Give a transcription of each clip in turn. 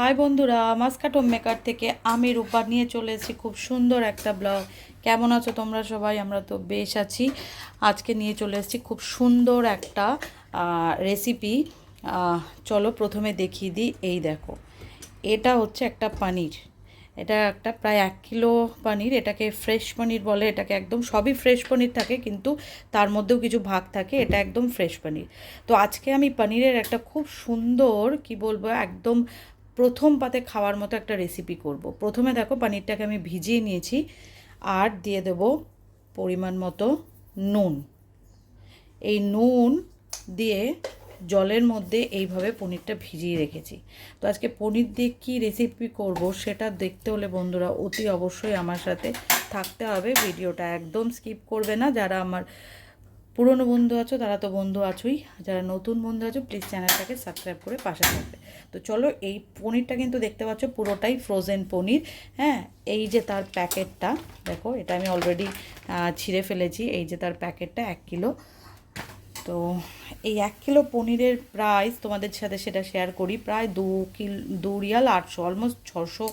High বন্ধুরা Muscat home maker থেকে আমি রূপা নিয়ে চলে এসেছি খুব সুন্দর একটা ব্লগ। কেমন আছো তোমরা সবাই? আমরা তো বেশ আছি। আজকে নিয়ে চলে এসেছি খুব সুন্দর একটা রেসিপি চলো প্রথমে দেখিয়ে দিই। এই দেখো, এটা হচ্ছে একটা পানির। এটা একটা প্রায় এক কিলো পনির। এটাকে ফ্রেশ পনির বলে। এটাকে একদম সবই ফ্রেশ পনির থাকে, কিন্তু তার মধ্যেও কিছু ভাগ থাকে। এটা একদম ফ্রেশ পনির। তো আজকে আমি পনিরের একটা খুব সুন্দর, কি বলব, একদম প্রথম পাতে খাওয়ার মতো একটা রেসিপি করব। প্রথমে দেখো পনিরটাকে আমি ভিজিয়ে নিয়েছি আর দিয়ে দেব পরিমাণ মতো নুন। এই নুন দিয়ে জলের মধ্যে এইভাবে পনিরটা ভিজিয়ে রেখেছি। তো আজকে পনির দিয়ে কী রেসিপি করব সেটা দেখতে হলে বন্ধুরা অতি অবশ্যই আমার সাথে থাকতে হবে। ভিডিওটা একদম স্কিপ করবে না। যারা আমার পুরনো বন্ধু আছো তারা তো বন্ধু আছোই। যারা নতুন বন্ধু আছো প্লিজ চ্যানেলটাকে সাবস্ক্রাইব করে পাশে থাকবে। তো চলো এই পনিরটা কিন্তু দেখতে পাচ্ছ পুরোটাই ফ্রোজেন পনির। হ্যাঁ এই যে তার প্যাকেটটা, দেখো এটা আমি অলরেডি ছিঁড়ে ফেলেছি, এই যে তার প্যাকেটটা এক কিলো। তো এই এক কিলো পনিরের প্রাইস তোমাদের সাথে সেটা শেয়ার করি, প্রায় দু কিল, দু রিয়াল আটশো অলমোস্ট ছশো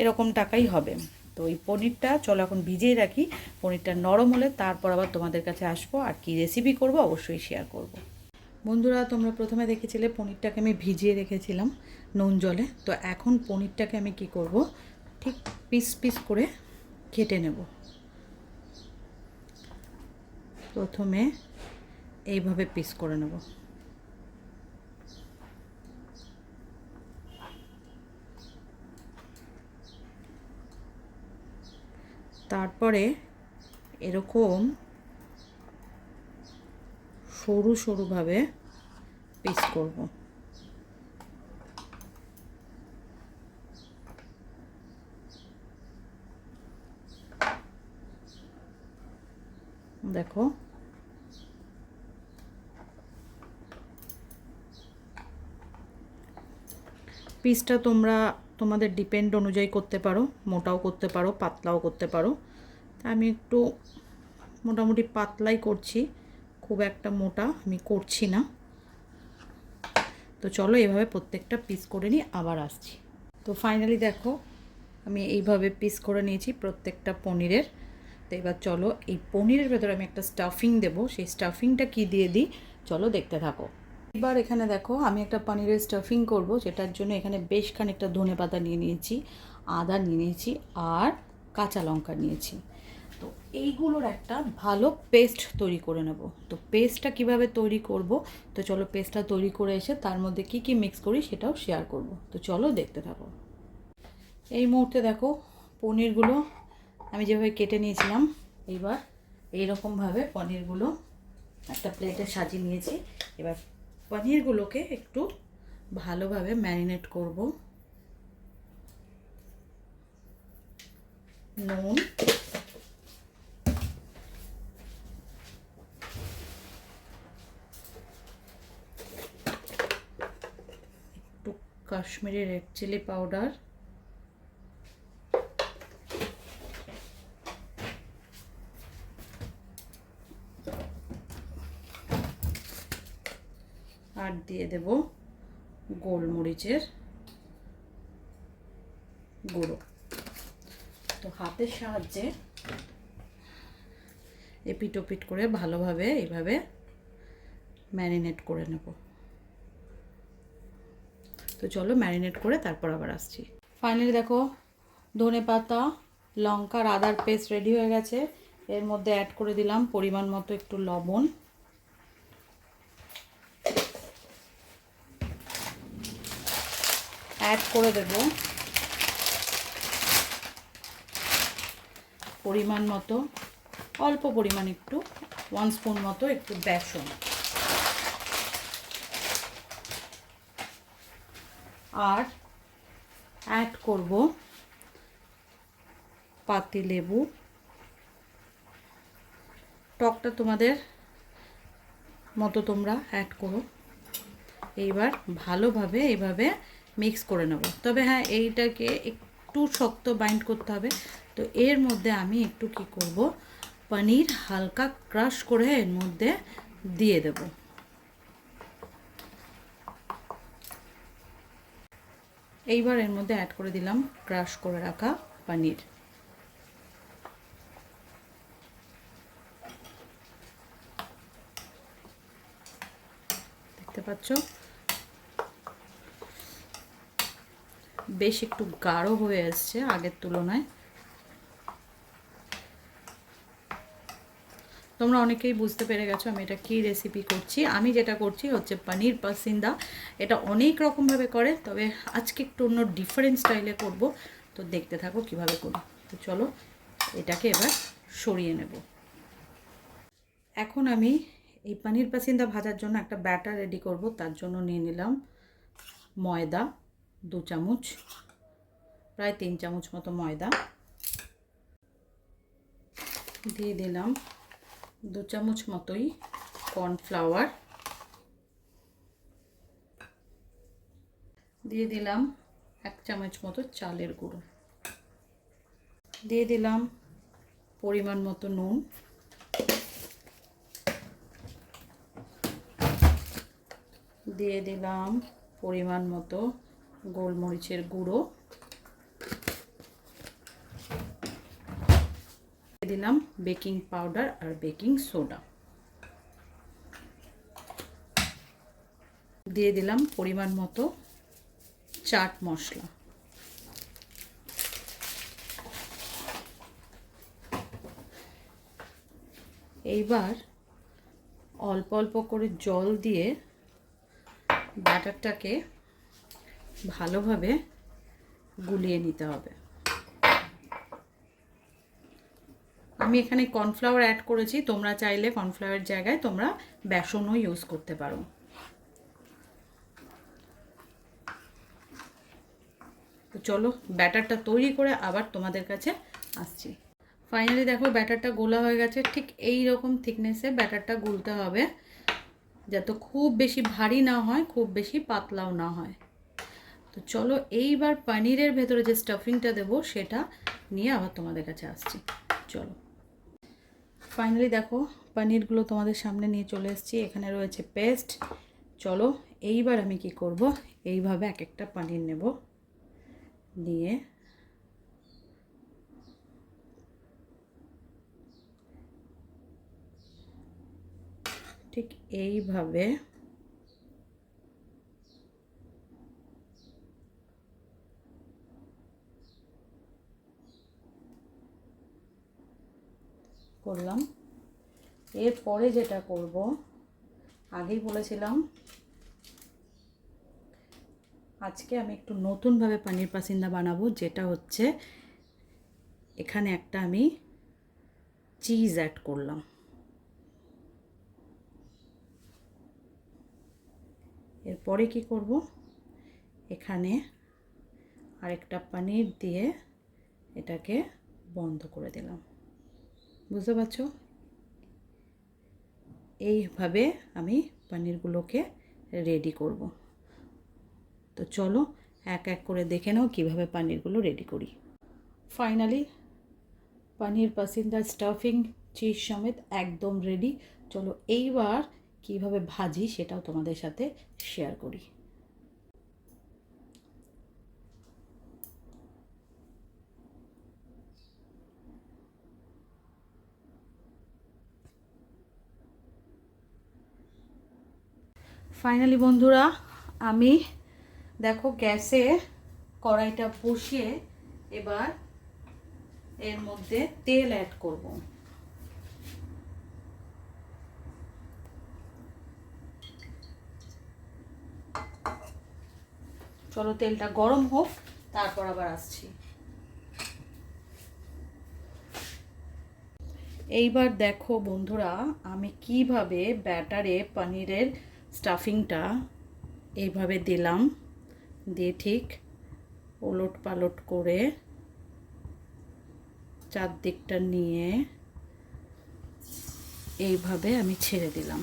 এরকম টাকাই হবে। তো এই পনিরটা, চলো এখন ভিজিয়ে রাখি, পনিরটা নরম হলে তারপর আবার তোমাদের কাছে আসব, আর কি রেসিপি করব অবশ্যই শেয়ার করব। বন্ধুরা, তোমরা প্রথমে দেখেছিলে পনিরটাকে আমি ভিজিয়ে রেখেছিলাম নুন জলে। তো এখন পনিরটাকে আমি কি করব? ঠিক পিস পিস করে কেটে নেব। প্রথমে এইভাবে পিস করে নেব। তারপরে এরকম সরু সরুভাবে পিস করব। দেখো। পিসটা তোমরা তোমাদের ডিপেন্ড অনুযায়ী করতে পারো, মোটাও করতে পারো, পাতলাও করতে পারো। আমি একটু মোটামুটি পাতলাই করছি। খুব একটা মোটা আমি করছি না। তো চলো এভাবে প্রত্যেকটা পিস করে নিই আবার আসছি। তো ফাইনালি দেখো, আমি এইভাবে পিস করে নিয়েছি প্রত্যেকটা পনিরের। তো এবার চলো এই পনিরের ভেতরে আমি একটা স্টাফিং দেবো। সেই স্টাফিংটা কি দিয়ে দিই? চলো দেখতে থাকো। এবার এখানে দেখো, আমি একটা পনিরের স্টাফিং করব, যেটার জন্য এখানে বেশ খানিকটা ধনে পাতা নিয়ে নিয়েছি, আদা নিয়ে নিয়েছি, আর কাঁচা লঙ্কা নিয়েছি। তো এইগুলোর একটা ভালো পেস্ট তৈরি করে নেব। তো পেস্টটা কীভাবে তৈরি করব? তো চলো পেস্টটা তৈরি করে এসে তার মধ্যে কি কি মিক্স করি সেটাও শেয়ার করব। তো চলো দেখতে থাকো। এই মুহূর্তে দেখো পনিরগুলো আমি যেভাবে কেটে নিয়েছিলাম এইবার এইরকমভাবে পনিরগুলো একটা প্লেটে সাজিয়ে নিয়েছি। এবার পনিরগুলোকে একটু ভালোভাবে ম্যারিনেট করব। নুন একটু কাশ্মীরি রেড চিলি পাউডার আর দিয়ে দেব গোলমরিচের গুঁড়ো। তো হাতের সাহায্যে এপিট ওপিট করে ভালোভাবে এইভাবে ম্যারিনেট করে নেব। তো চলো ম্যারিনেট করে তারপর আবার আসছি। ফাইনালি দেখো, ধনে পাতা লঙ্কার আদার পেস্ট রেডি হয়ে গেছে। এর মধ্যে অ্যাড করে দিলাম পরিমাণ মতো একটু লবণ। অ্যাড করে দেব। পরিমাণ মতো, অল্প পরিমাণ একটু ওয়ান স্পুন মতো একটু বেসন। আর অ্যাড করব পাতি লেবু। টকটা তোমাদের মতো তোমরা অ্যাড করো। এইবার ভালোভাবে এইভাবে মিক্স করে নেব। তবে হ্যাঁ এইটাকে একটু শক্ত বাইন্ড করতে হবে। তো এর মধ্যে আমি একটু কি করব? পনির হালকা ক্রাশ করে এর মধ্যে দিয়ে দেব। এইবার এর মধ্যে অ্যাড করে দিলাম ক্রাশ করে রাখা পানির দেখতে পাচ্ছ? বেশ একটু গাঢ় হয়ে আসছে আগের তুলনায়। তোমরা অনেকেই বুঝতে পেরে গেছো আমি এটা কী রেসিপি করছি। আমি যেটা করছি হচ্ছে পনির পাসিন্দা। এটা অনেক রকমভাবে করে, তবে আজকে একটু অন্য ডিফারেন্ট স্টাইলে করব। তো দেখতে থাকো কীভাবে করি। তো চলো, এটাকে এবার সরিয়ে নেব। এখন আমি এই পনির পাসিন্দা ভাজার জন্য একটা ব্যাটার রেডি করব। তার জন্য নিয়ে নিলাম ময়দা, দু চামচ, প্রায় তিন চামচ মতো ময়দা। দিয়ে দিলাম দু চামচ মতোই কর্নফ্লাওয়ার। দিয়ে দিলাম এক চামচ মতো চালের গুঁড়ো। দিয়ে দিলাম পরিমাণ মতো নুন। দিয়ে দিলাম পরিমাণ মতো গোলমরিচের গুঁড়ো। দিলাম বেকিং পাউডার আর বেকিং সোডা। দিয়ে দিলাম পরিমাণ মতো চাট মশলা। এইবার অল্প অল্প করে জল দিয়ে ব্যাটারটাকে ভালোভাবে গুলিয়ে নিতে হবে। আমি এখানে কর্নফ্লাওয়ার অ্যাড করেছি, তোমরা চাইলে কর্নফ্লাওয়ারের জায়গায় তোমরা বেসনও ইউজ করতে পারো। তো চলো, ব্যাটারটা তৈরি করে আবার তোমাদের কাছে আসছি। ফাইনালি দেখো, ব্যাটারটা গোলা হয়ে গেছে, ঠিক এই রকম থিকনেসে ব্যাটারটা গুলতে হবে, যাতে খুব বেশি ভারী না হয়, খুব বেশি পাতলাও না হয়। তো চলো, এইবার পনিরের ভেতরে যে স্টাফিংটা দেবো, সেটা নিয়ে আবার তোমাদের কাছে আসছি। চলো। ফাইনালি দেখো, পানিরগুলো তোমাদের সামনে নিয়ে চলে এসেছি। এখানে রয়েছে পেস্ট। চলো, এইবার আমি কি করব? এইভাবে এক একটা পানির নেব। নিয়ে ঠিক এইভাবে করলাম। এরপরে যেটা করব, আগেই বলেছিলাম, আজকে আমি একটু নতুনভাবে পানির পাসিন্দা বানাবো, যেটা হচ্ছে এখানে একটা আমি চিজ অ্যাড করলাম। এরপরে কি করব, এখানে আরেকটা পনির দিয়ে এটাকে বন্ধ করে দিলাম। বুঝতে পারছ? এইভাবে আমি পনিরগুলোকে রেডি করব। তো চলো এক এক করে দেখে নাও কীভাবে পনিরগুলো রেডি করি। Finally paneer pasanda stuffing cheese সমেত একদম রেডি চলো এইবার কীভাবে ভাজি সেটাও তোমাদের সাথে শেয়ার করি। ফাইনালি বন্ধুরা, আমি দেখো গ্যাসে কড়াইটা বসিয়ে এবার এর মধ্যে তেল অ্যাড করব। চলো তেলটা গরম হোক, তারপর আবার আসছি। এইবার দেখো বন্ধুরা, আমি কীভাবে ব্যাটারে পনিরের স্টাফিংটা এইভাবে দিলাম। দিয়ে ঠিক ওলট পালট করে চারদিকটা নিয়ে এইভাবে আমি ছেড়ে দিলাম।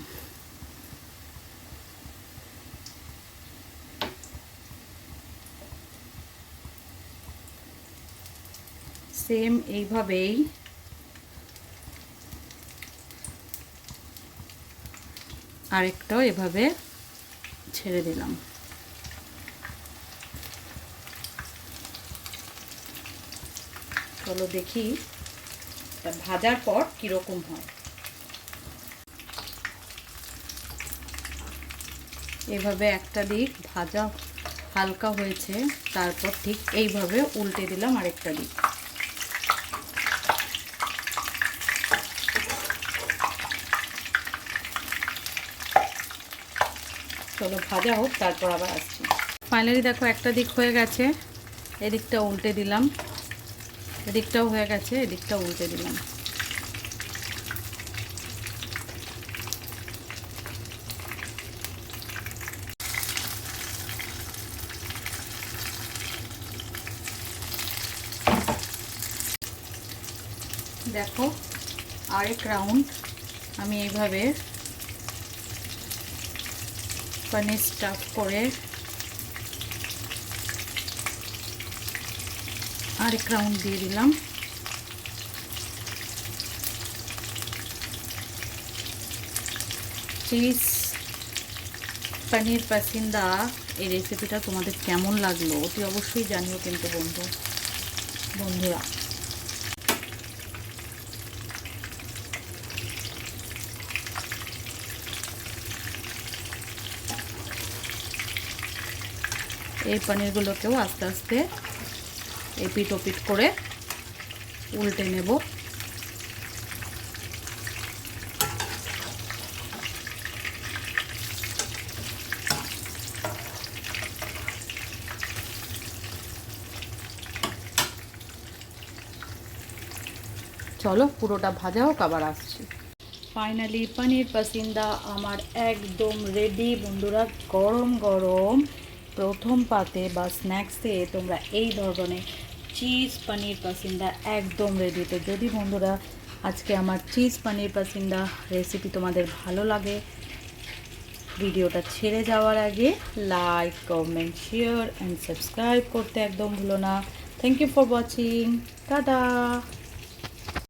সেম এইভাবেই আরেকটাও এভাবে ছেড়ে দিলাম। চলো দেখি ভাজার পর কীরকম হয়। এভাবে একটা দিক ভাজা হালকা হয়েছে, তারপর ঠিক এইভাবে উল্টে দিলাম আরেকটা দিক। চলো ভাজা হোক, তারপর আবার আসছি। ফাইনালি দেখো একটা দিক হয়ে গেছে এদিকটা উল্টে দিলাম। এদিকটাও হয়ে গেছে এদিকটা উল্টে দিলাম। দেখো, আরেক রাউন্ড আমি এইভাবে পনির স্টাফ করে আরেক রাউন্ড দিয়ে দিলাম চিজ পনির পাসিন্দা এই রেসিপিটা তোমাদের কেমন লাগল অতি অবশ্যই জানিও কিন্তু বন্ধু, বন্ধুরা। এই পনিরগুলোকেও আস্তে আস্তে এপিট ওপিট করে উল্টে নেব। চলো, পুরোটা ভাজা হোক, আবার আসছি। ফাইনালি পনির পাসিন্দা আমার একদম রেডি বন্ধুরা, গরম গরম। প্রথম পাতে বা স্ন্যাক্সে তোমরা এই ধরনের চিজ পনির পাসিন্দা একদম রেডি তো। যদি বন্ধুরা আজকে আমার চিজ পনির পাসিন্দা রেসিপি তোমাদের ভালো লাগে, ভিডিওটা ছেড়ে যাওয়ার আগে like comment share and subscribe করতে একদম ভুলো না। Thank you for watching tata!